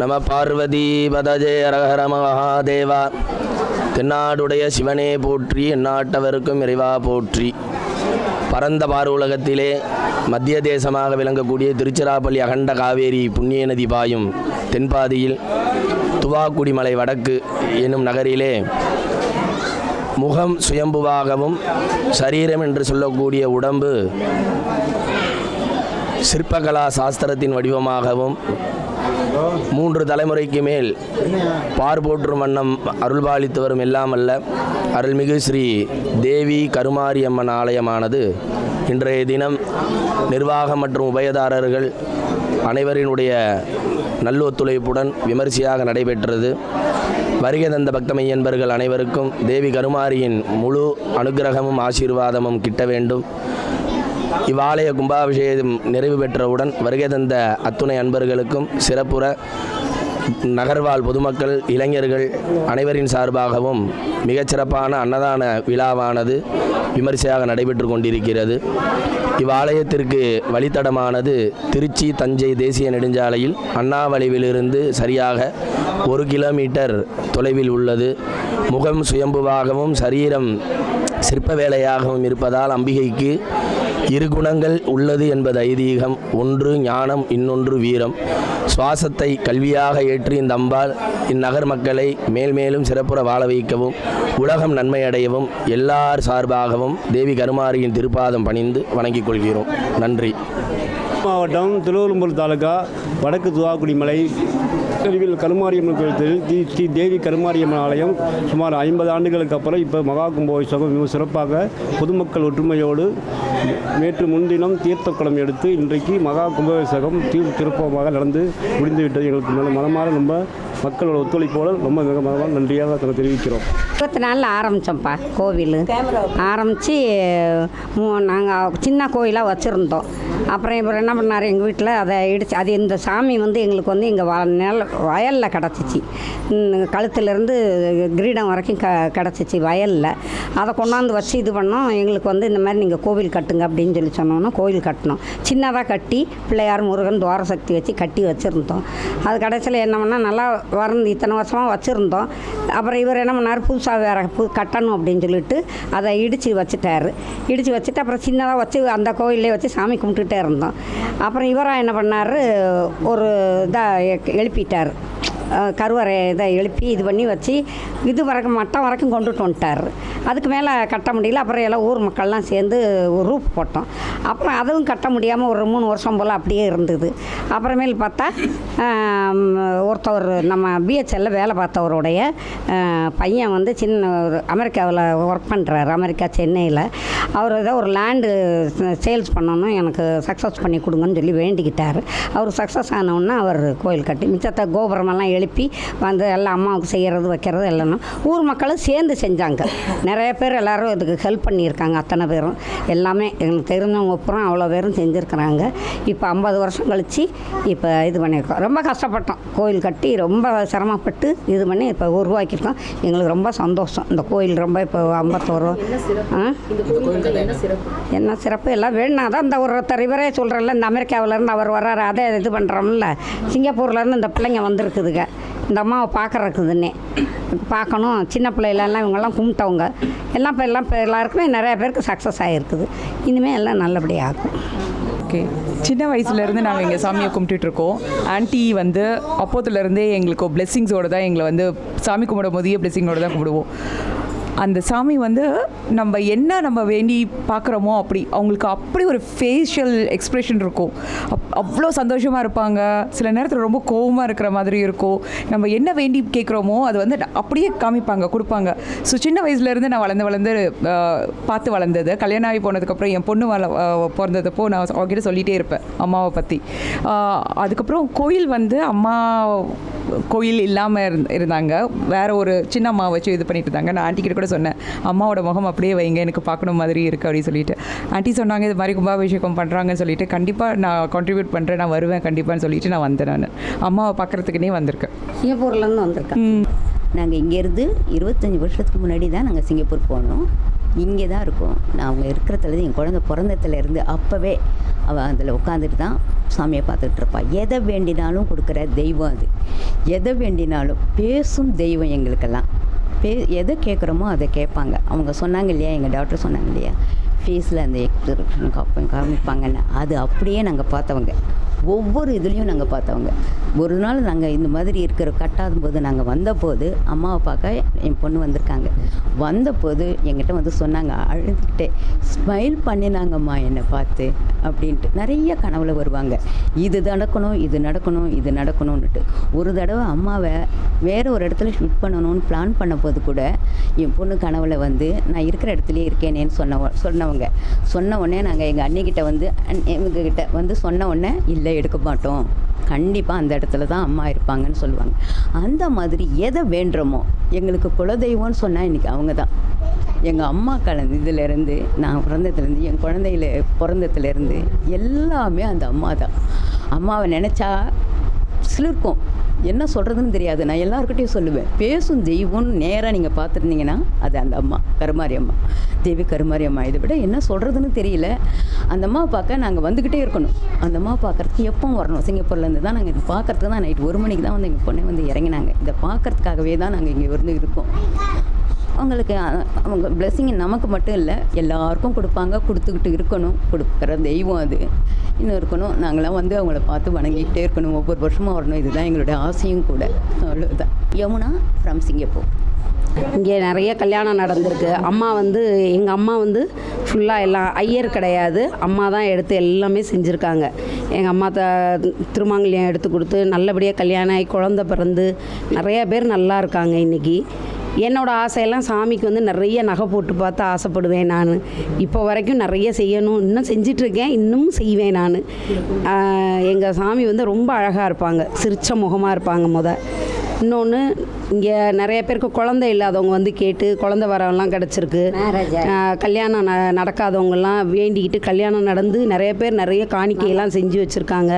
நம பார்வதி பதஜே அரஹர மகாதேவா. தென்னாடுடைய சிவனே போற்றி எந்நாட்டவருக்கும் இறைவா போற்றி. பரந்த பார்வுலகத்திலே மத்திய தேசமாக விளங்கக்கூடிய திருச்சிராப்பள்ளி அகண்ட காவேரி புண்ணிய நதி பாயும் தென்பாதியில் துவாக்குடிமலை வடக்கு என்னும் நகரிலே முகம் சுயம்புவாகவும் சரீரம் என்று சொல்லக்கூடிய உடம்பு சிற்பகலா சாஸ்திரத்தின் வடிவமாகவும் மூன்று தலைமுறைக்கு மேல் பார் போற்றும் வண்ணம் அருள்பாலித்து வரும் எல்லாமல்ல. அருள்மிகு ஸ்ரீ தேவி கருமாரி அம்மன் ஆலயமானது. இன்றைய தினம் நிர்வாகம் மற்றும் உபயதாரர்கள் அனைவரினுடைய நல்லொத்துழைப்புடன் விமரிசையாக நடைபெற்றது. வருகை தந்த பக்தமையன்பர்கள் அனைவருக்கும் தேவி கருமாரியின் முழு அனுக்கிரகமும் ஆசீர்வாதமும் கிட்ட வேண்டும். இவ்வாலய கும்பாபிஷேகம் நிறைவு பெற்றவுடன் வருகை தந்த அத்துணை அன்பர்களுக்கும் சிறப்புற நகர்வாழ் பொதுமக்கள் இளைஞர்கள் அனைவரின் சார்பாகவும் மிகச்சிறப்பான அன்னதான விழாவானது விமரிசையாக நடைபெற்று கொண்டிருக்கிறது. இவ்வாலயத்திற்கு வழித்தடமானது திருச்சி தஞ்சை தேசிய நெடுஞ்சாலையில் அண்ணா வளைவிலிருந்து சரியாக ஒரு கிலோமீட்டர் தொலைவில் உள்ளது. முகம் சுயம்புவாகவும் சரீரம் சிற்ப வேலையாகவும் இருப்பதால் அம்பிகைக்கு இரு குணங்கள் உள்ளது என்பது ஐதீகம். ஒன்று ஞானம் இன்னொன்று வீரம். சுவாசத்தை கல்வியாக ஏற்றி இந்த அம்பாள் இந்நகர் மக்களை மேல்மேலும் சிறப்புற வாழ வைக்கவும் உலகம் நன்மையடையவும் எல்லார் சார்பாகவும் தேவி கருமாரியின் திருப்பாதம் பணிந்து வணங்கிக் கொள்கிறோம். நன்றி. மாவட்டம் திருவள்ளம்பூர் தாலுகா வடக்கு துவாக்குடிமலை தெருவில் கருமாரியம்மன் கோயில் தெருவில் தி ஸ்ரீ தேவி கருமாரியம்மன் ஆலயம். சுமார் ஐம்பது ஆண்டுகளுக்கு அப்புறம் இப்போ மகா கும்பாபிஷேகம் மிக சிறப்பாக பொதுமக்கள் ஒற்றுமையோடு நேற்று முன்தினம் தீர்த்தக்குளம் எடுத்து இன்றைக்கு மகா கும்பாபிஷேகம் தீ திருப்பமாக நடந்து முடிந்துவிட்டது. எங்களுக்கு நல்ல மனமாக ரொம்ப மக்களோட ஒத்துழைப்போடு ரொம்ப மிக மனமாக நன்றியாக நாங்கள் தெரிவிக்கிறோம். இருபத்தி நாளில் ஆரம்பித்தோம்ப்பா கோவில். ஆரம்பித்து நாங்கள் சின்ன கோயிலாக வச்சுருந்தோம். அப்புறம் இவர் என்ன பண்ணார் எங்கள் வீட்டில் அதை இடிச்சு அது இந்த சாமி வந்து எங்களுக்கு வந்து இங்கே வ நில வயலில் கிடச்சிச்சு. கழுத்துலேருந்து கிரீடம் வரைக்கும் க கிடச்சிச்சு வயலில். அதை கொண்டாந்து வச்சு இது பண்ணோம். எங்களுக்கு வந்து இந்த மாதிரி நீங்கள் கோவில் கட்டுங்க அப்படின்னு சொல்லி சொன்னோன்னா கோவில் கட்டினோம். சின்னதாக கட்டி பிள்ளையார் முருகன் துவார சக்தி வச்சு கட்டி வச்சுருந்தோம். அது கடைசியில் என்ன பண்ணால் நல்லா வருந்து இத்தனை வருஷமாக வச்சுருந்தோம். அப்புறம் இவர் என்ன பண்ணார் புதுசாக வேறு புது கட்டணும் அப்படின்னு சொல்லிட்டு அதை இடித்து வச்சுட்டாரு. இடித்து வச்சுட்டு அப்புறம் சின்னதாக வச்சு அந்த கோயிலே வச்சு சாமி கும்பிட்டுட்டு இருந்தோம். அப்புறம் இவராக என்ன பண்ணார்? ஒரு இதாக எழுப்பிட்டார். கருவறை இதை எழுப்பி இது பண்ணி வச்சு இது வரைக்கும் மட்டம் வரைக்கும் கொண்டுட்டு வந்துட்டார். அதுக்கு மேலே கட்ட முடியல. அப்புறம் எல்லாம் ஊர் மக்கள்லாம் சேர்ந்து ஒரு ரூப் போட்டோம். அப்புறம் அதுவும் கட்ட முடியாமல் ஒரு மூணு வருஷம் போல் அப்படியே இருந்தது. அப்புறமேல் பார்த்தா ஒருத்தவர் நம்ம பிஹெச்எல்ல வேலை பார்த்தவருடைய பையன் வந்து சின்ன ஒரு அமெரிக்காவில் ஒர்க் பண்ணுறாரு அமெரிக்கா சென்னையில். அவர் ஏதோ ஒரு லேண்டு சேல்ஸ் பண்ணணும் எனக்கு சக்ஸஸ் பண்ணி கொடுங்கன்னு சொல்லி வேண்டிக்கிட்டார். அவர் சக்ஸஸ் ஆனவுடனே அவர் கோயில் கட்டி மிச்சத்தை கோபுரமெல்லாம் எழுப்பி வந்து எல்லாம் அம்மாவுக்கு செய்கிறது வைக்கிறது எல்லாம் ஊர் மக்களும் சேர்ந்து செஞ்சாங்க. நிறைய பேர் எல்லாரும் இதுக்கு ஹெல்ப் பண்ணியிருக்காங்க அத்தனை பேரும். எல்லாமே எங்களுக்கு தெரிஞ்சவங்க அப்புறம் அவ்வளோ பேரும் செஞ்சுருக்குறாங்க. இப்போ ஐம்பது வருஷம் கழித்து இப்போ இது பண்ணியிருக்கோம். ரொம்ப கஷ்டப்பட்டோம். கோயில் கட்டி ரொம்ப சிரமப்பட்டு இது பண்ணி இப்போ உருவாக்கியிருக்கோம். எங்களுக்கு ரொம்ப சந்தோஷம். இந்த கோயில் ரொம்ப இப்போ ஐம்பத்தோரு என்ன சிறப்பு? எல்லாம் வேணும்னா தான் இந்த ஒருத்தர் இவரே சொல்கிறல்ல இந்த அமெரிக்காவிலேருந்து அவர் வர்றாரு அதே இது பண்ணுறோம்ல சிங்கப்பூர்லேருந்து இந்த பிள்ளைங்க வந்திருக்குதுங்க. இந்த அம்மாவை பார்க்குறக்குதுன்னே பார்க்கணும். சின்ன பிள்ளைகளெல்லாம் இவங்கெல்லாம் கும்பிட்டவங்க. எல்லாம் இப்போ எல்லாம் இப்போ எல்லாருக்குமே நிறையா பேருக்கு சக்ஸஸ் ஆகிருக்குது இனிமேல் எல்லாம் நல்லபடியாக ஆகும். ஓகே. சின்ன வயசுலேருந்து நாங்கள் எங்கள் சாமியை கும்பிட்டுட்ருக்கோம் ஆன்ட்டி வந்து அப்போத்துலேருந்தே எங்களுக்கு பிளெஸ்ஸிங்ஸோடு தான் எங்களை வந்து சாமி கும்பிடும் போதே பிளெஸ்ஸிங்கோடு தான் கும்பிடுவோம். அந்த சாமி வந்து நம்ம என்ன நம்ம வேண்டி பார்க்குறோமோ அப்படி அவங்களுக்கு அப்படி ஒரு ஃபேஷியல் எக்ஸ்ப்ரெஷன் இருக்கும். அப் அவ்வளோ சந்தோஷமாக இருப்பாங்க. சில நேரத்தில் ரொம்ப கோவமாக இருக்கிற மாதிரி இருக்கும். நம்ம என்ன வேண்டி கேட்குறோமோ அது வந்து அப்படியே காமிப்பாங்க கொடுப்பாங்க. ஸோ சின்ன வயசுலேருந்து நான் வளர்ந்து வளர்ந்து பார்த்து வளர்ந்தது. கல்யாணம் ஆகி போனதுக்கப்புறம் என் பொண்ணு வள பிறந்ததப்போ நான் அவங்ககிட்ட சொல்லிகிட்டே இருப்பேன் அம்மாவை பற்றி அதுக்கப்புறம் கோயில் வந்து அம்மா கோயில் இல்லாமல் இருந் இருந்தாங்க. வேறு ஒரு சின்ன அம்மா வச்சு இது பண்ணிட்டு இருந்தாங்க. நான் ஆன்ட்டி கிட்ட கூட சொன்னேன் அம்மாவோட முகம் அப்படியே வைங்க எனக்கு பார்க்கணும் மாதிரி இருக்குது அப்படின்னு சொல்லிட்டு. ஆன்ட்டி சொன்னாங்க இது மாதிரி கும்பாபிஷேகம் பண்ணுறாங்கன்னு சொல்லிட்டு கண்டிப்பாக நான் கான்ட்ரிபியூட் பண்ணுறேன் நான் வருவேன் கண்டிப்பான்னு சொல்லிட்டு நான் வந்தேன் நான். அம்மாவை பார்க்குறதுக்குனே வந்திருக்கேன். சிங்கப்பூர்லேருந்து வந்திருக்கேன். நாங்கள் இங்கேருந்து இருபத்தஞ்சி வருஷத்துக்கு முன்னாடி தான் நாங்கள் சிங்கப்பூர் போனோம். இங்கே தான் இருக்கோம். நான் அவங்க இருக்கிறதுலேருந்து என் குழந்தை பிறந்ததுலேருந்து அப்போவே அவள் அதில் உட்காந்துட்டு தான் சாமியை பார்த்துட்டு இருப்பாள் எதை வேண்டினாலும் கொடுக்குற தெய்வம் அது. எதை வேண்டினாலும் பேசும் தெய்வம் எங்களுக்கெல்லாம். பே எதை கேட்குறோமோ அதை கேட்பாங்க அவங்க சொன்னாங்க இல்லையா எங்கள் டாக்டர் சொன்னாங்க இல்லையா ஃபேஸில் அந்த எக்ஸ்பிரஷன் காமிப்பாங்கன்னு அது அப்படியே நாங்கள் பார்த்தவங்க ஒவ்வொரு இதுலேயும் நாங்கள் பார்த்தவங்க. ஒரு நாள் நாங்கள் இந்த மாதிரி இருக்கிற கட்டாத போது நாங்கள் வந்தபோது அம்மாவை பார்க்க என் பொண்ணு வந்திருக்காங்க. வந்தபோது எங்கிட்ட வந்து சொன்னாங்க அழுதுகிட்டே ஸ்மைல் பண்ணினாங்கம்மா என்னை பார்த்து அப்படின்ட்டு. நிறைய கனவுல வருவாங்க. இது நடக்கணும் இது நடக்கணும் இது நடக்கணும்னுட்டு. ஒரு தடவை அம்மாவை வேறு ஒரு இடத்துல ஷூட் பண்ணணும்னு பிளான் பண்ண போது கூட என் பொண்ணு கனவுல வந்து நான் இருக்கிற இடத்துலையே இருக்கேனேன்னு சொன்ன சொன்னவங்க. சொன்ன உடனே நாங்கள் எங்கள் அண்ணிக்கிட்ட வந்து அண்- இவங்க கிட்ட வந்து சொன்ன உடனே இல்லை எடுக்க மாட்டோம்? கண்டிப்பாக அந்த இடத்துல தான் அம்மா இருப்பாங்கன்னு சொல்லுவாங்க. அந்த மாதிரி எதை வேண்டுறோமோ? எங்களுக்கு குலதெய்வம்னு சொன்னால் இன்றைக்கி அவங்க தான். எங்கள் அம்மா கலந்து இதிலேருந்து நான் பிறந்ததுலேருந்து என் குழந்தையில பிறந்ததுலேருந்து எல்லாமே அந்த அம்மா தான். அம்மாவை நினச்சா சிலிர்க்கும். என்ன சொல்கிறதுன்னு தெரியாது. நான் எல்லாருக்கிட்டையும் சொல்லுவேன். பேசும் தெய்வம்னு நேராக நீங்கள் பார்த்துருந்தீங்கன்னா அது அந்த அம்மா கருமாரி அம்மா. தேவி கருமாரி அம்மா. இதை விட என்ன சொல்கிறதுன்னு தெரியல. அந்த அம்மா பார்க்க நாங்கள் வந்துக்கிட்டே இருக்கணும். அந்த அம்மா பார்க்குறதுக்கு எப்போ வரணும். சிங்கப்பூர்லேருந்து தான் நாங்கள் பார்க்குறதுக்கு தான் நைட் ஒரு மணிக்கு தான் வந்து எங்கள் பொண்ணை வந்து இறங்கினாங்க. இதை பார்க்கறதுக்காகவே தான் நாங்கள் இங்கே இருந்து இருக்கோம். அவங்களுக்கு அவங்க பிளெஸ்ஸிங் நமக்கு மட்டும் இல்லை எல்லாருக்கும் கொடுப்பாங்க கொடுத்துக்கிட்டு இருக்கணும். கொடுக்குற தெய்வம் அது. இன்னும் இருக்கணும். நாங்களாம் வந்து அவங்கள பார்த்து வணங்கிக்கிட்டே இருக்கணும். ஒவ்வொரு வருஷமும் வரணும். இதுதான் எங்களுடைய ஆசையும் கூட. அவ்வளோதான் யமுனா ஃப்ரம் சிங்கப்பூர் இங்கே நிறைய கல்யாணம் நடந்திருக்கு. அம்மா வந்து எங்கள் அம்மா வந்து ஃபுல்லாக எல்லாம் ஐயர் கிடையாது. அம்மா தான் எடுத்து எல்லாமே செஞ்சுருக்காங்க. எங்கள் அம்மா த திருமாங்கல்யம் எடுத்து கொடுத்து நல்லபடியாக கல்யாணம் ஆகி குழந்த பிறந்து நிறைய பேர் நல்லா இருக்காங்க இன்றைக்கி என்னோட ஆசையெல்லாம் சாமிக்கு வந்து நிறைய நகை போட்டு பார்த்து ஆசைப்படுவேன் நான். இப்போ வரைக்கும் நிறைய செய்யணும். இன்னும் செஞ்சிட்ருக்கேன். இன்னும் செய்வேன் நான். எங்கள் சாமி வந்து ரொம்ப அழகாக இருப்பாங்க. சிரிச்ச முகமாக இருப்பாங்க முத. இன்னொன்று இங்கே நிறைய பேருக்கு குழந்தை இல்லாதவங்க வந்து கேட்டு குழந்தை வரவெல்லாம் கிடச்சிருக்கு. கல்யாணம் ந நடக்காதவங்கெல்லாம் வேண்டிக்கிட்டு கல்யாணம் நடந்து நிறைய பேர் நிறைய காணிக்கையெல்லாம் செஞ்சு வச்சுருக்காங்க.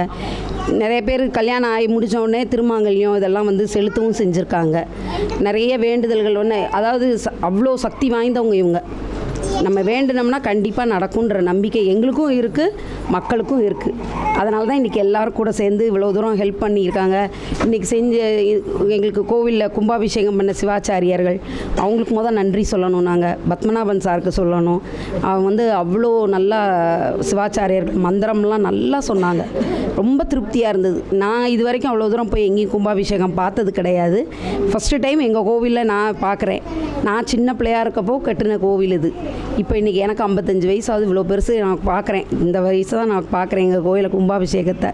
நிறைய பேர் கல்யாணம் ஆகி முடிச்ச உடனே திருமாங்கல்யம் இதெல்லாம் வந்து செலுத்தவும் செஞ்சுருக்காங்க. நிறைய வேண்டுதல்கள் ஒன்று அதாவது அவ்வளோ சக்தி வாய்ந்தவங்க இவங்க. நம்ம வேண்டினோம்னா கண்டிப்பாக நடக்குன்ற நம்பிக்கை எங்களுக்கும் இருக்குது மக்களுக்கும் இருக்குது அதனால தான் இன்றைக்கி எல்லாரும் கூட சேர்ந்து இவ்வளோ தூரம் ஹெல்ப் பண்ணியிருக்காங்க. இன்றைக்கி செஞ்ச எங்களுக்கு கோவிலில் கும்பாபிஷேகம் பண்ண சிவாச்சாரியார்கள் அவங்களுக்கு முதல் நன்றி சொல்லணும் நாங்கள் பத்மநாபன் சாருக்கு சொல்லணும். அவங்க வந்து அவ்வளோ நல்லா சிவாச்சாரியர்கள் மந்திரம்லாம் நல்லா சொன்னாங்க. ரொம்ப திருப்தியாக இருந்தது. நான் இது வரைக்கும் அவ்வளோ தூரம் போய் எங்கேயும் கும்பாபிஷேகம் பார்த்தது கிடையாது. ஃபஸ்ட்டு டைம் எங்கள் கோவிலில் நான் பார்க்குறேன் நான் சின்ன பிள்ளையாக இருக்கப்போ கட்டின கோவில் இது. இப்போ இன்றைக்கி எனக்கு ஐம்பத்தஞ்சு வயசாவது இவ்வளோ பெருசு நான் பார்க்குறேன் இந்த வயசு தான் நான் பார்க்குறேன் எங்கள் கோயிலில் கும்பாபிஷேகத்தை.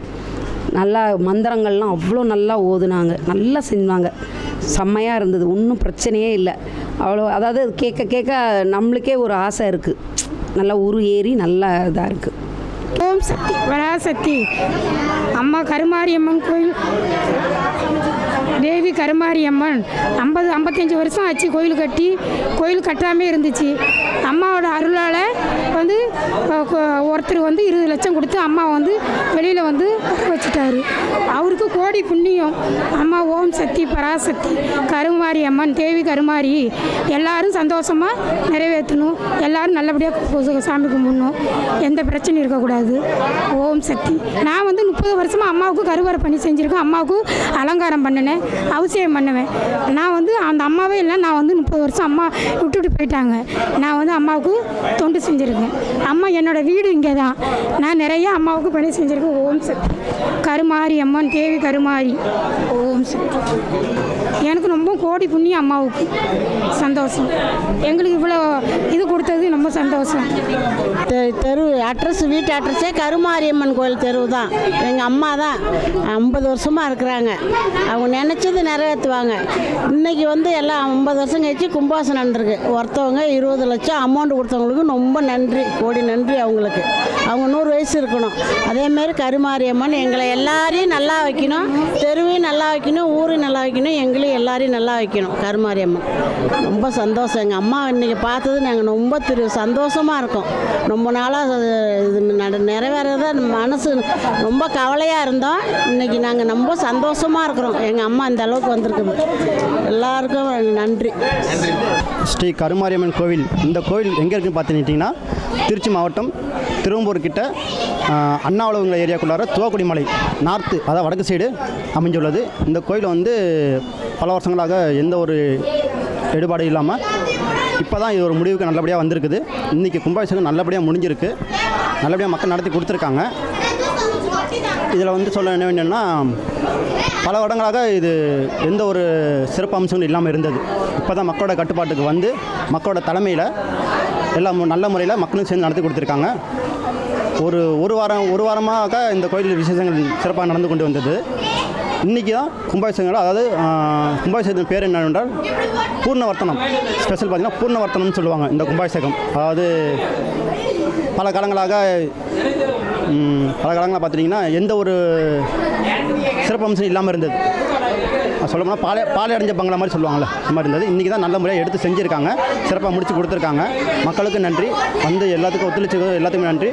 நல்லா மந்திரங்கள்லாம் அவ்வளோ நல்லா ஓதுனாங்க நல்லா செஞ்சாங்க செம்மையாக இருந்தது ஒன்றும் பிரச்சனையே இல்லை. அவ்வளோ அதாவது கேட்க கேட்க நம்மளுக்கே ஒரு ஆசை இருக்குது நல்லா உரு ஏறி நல்லா இதாக இருக்குது ஓம் சக்தி வராசக்தி. அம்மா கருமாரியம்மன் கோயில். தேவி கருமாரியம்மன். ஐம்பது ஐம்பத்தஞ்சு வருஷம் ஆச்சு கோயில் கட்டி. கோயில் கட்டாமே இருந்துச்சு. அம்மாவோட அருளால் வந்து ஒருத்தர் வந்து இருபது லட்சம் கொடுத்து அம்மா வந்து வெளியில் வந்து வர வச்சுட்டாரு. அவருக்கு கோடி புண்ணியம். அம்மா ஓம் சக்தி பராசக்தி கருமாரி அம்மன் தேவி கருமாரி. எல்லாரும் சந்தோஷமாக நிறைவேற்றணும். எல்லாரும் நல்லபடியாக சாமி கும்பிடணும். எந்த பிரச்சனையும் இருக்கக்கூடாது. ஓம் சக்தி. நான் வந்து முப்பது வருஷமாக அம்மாவுக்கு கருவறை பண்ணி செஞ்சுருக்கேன். அம்மாவுக்கு அலங்காரம் பண்ணினேன். அவசியம் பண்ணுவேன். நான் வந்து அந்த அம்மாவே இல்லை நான் வந்து முப்பது வருஷம் அம்மா விட்டுட்டு போயிட்டாங்க. நான் வந்து அம்மாவுக்கு தொண்டு செஞ்சுருக்கேன். அம்மா என்னோட வீடு இங்கே தான் நான் நிறைய அம்மாவுக்கு பணி செஞ்சுருக்கேன். ஓம் சக்தி. கருமாரி அம்மன் தேவி கருமாரி. ஓம் சக்தி. எனக்கு ரொம்ப கோடி புண்ணியம் அம்மாவுக்கு சந்தோஷம். எங்களுக்கு இவ்வளோ இது கொடுத்தது ரொம்ப சந்தோஷம். தெ- தெரு அட்ரஸ் வீட்டு அட்ரஸே கருமாரியம்மன் கோயில் தெரு தான் எங்கள் அம்மா தான் ஐம்பது வருஷமாக இருக்கிறாங்க. அவங்க நினச்சது நிறைவேற்றுவாங்க. இன்றைக்கி வந்து எல்லாம் ஐம்பது வருஷம் கழிச்சு கும்பாசனம் நடந்திருக்கு. ஒருத்தவங்க இருபது லட்சம் அமௌண்ட் கொடுத்தவங்களுக்கு ரொம்ப நன்றி கோடி நன்றி அவங்களுக்கு. அவங்க நூறு வயசு இருக்கணும். அதேமாரி கருமாரியம்மன் எங்களை எல்லாரையும் நல்லா வைக்கணும். தெருவையும் நல்லா வைக்கணும் ஊரையும் நல்லா வைக்கணும் எங்களையும் எல்லாரையும் நல்லா வைக்கணும். கருமாரியம்மன் ரொம்ப சந்தோஷம். எங்கள் அம்மா இன்றைக்கி பார்த்தது நாங்கள் ரொம்ப திரு சந்தோஷமாக இருக்கோம். ரொம்ப நாளாக இது நட- நிறைவேறத மனசு ரொம்ப கவலையாக இருந்தோம். இன்னைக்கு நாங்கள் ரொம்ப சந்தோஷமாக இருக்கிறோம். எங்கள் அம்மா அந்த அளவுக்கு வந்திருக்குது. எல்லாருக்கும் நன்றி. ஸ்ரீ கருமாரியம்மன் கோவில் இந்த கோவில் எங்கே இருக்குன்னு பார்த்துக்கிட்டிங்கன்னா திருச்சி மாவட்டம் திருவம்பூர் கிட்ட ஆஹ், அண்ணா உலகங்கள் ஏரியாக்குள்ளார துவாக்குடி மலை நார்த்து அதாவது வடக்கு சைடு அமைஞ்சுள்ளது இந்த கோயில் வந்து பல வருஷங்களாக எந்த ஒரு எடுபாடு இல்லாமல் இப்போ தான் இது ஒரு முடிவுக்கு நல்லபடியாக வந்திருக்குது. இன்றைக்கி கும்பாபிஷேகம் நல்லபடியாக முடிஞ்சிருக்கு. நல்லபடியாக மக்கள் நடத்தி கொடுத்துருக்காங்க. இதில் வந்து சொல்ல என்ன வேணும்னா பல வருடங்களாக இது எந்த ஒரு சிறப்பு அம்சங்களும் இல்லாமல் இருந்தது. இப்போ தான் மக்களோட கட்டுப்பாட்டுக்கு வந்து மக்களோட தலைமையில் எல்லாம் நல்ல முறையில் மக்களும் சேர்ந்து நடத்தி கொடுத்துருக்காங்க. ஒரு ஒரு வாரம் ஒரு வாரமாக இந்த கோயில் விசேஷங்கள் சிறப்பாக நடந்து கொண்டு வந்தது. இன்றைக்கி தான் கும்பாபிஷேகங்கள் அதாவது கும்பாபிஷேகத்தின் பேர் என்னவென்றால் பூர்ணவர்த்தனம். ஸ்பெஷல் பார்த்திங்கன்னா பூர்ணவர்த்தனம்னு சொல்லுவாங்க இந்த கும்பாபிஷேகம். அதாவது பல காலங்களாக பலகாலங்களாக பார்த்துட்டிங்கன்னா எந்த ஒரு சிறப்பம்சம் இல்லாமல் இருந்தது. சொல்லப்போனால் பாலை பாலை அடைஞ்ச பங்களா மாதிரி சொல்லுவாங்கள்ல அந்த மாதிரி இருந்தது. இன்றைக்கி தான் நல்ல முறையாக எடுத்து செஞ்சுருக்காங்க. சிறப்பாக முடித்து கொடுத்துருக்காங்க. மக்களுக்கு நன்றி. வந்து எல்லாத்துக்கும் ஒத்துழைச்சது எல்லாத்துக்குமே நன்றி.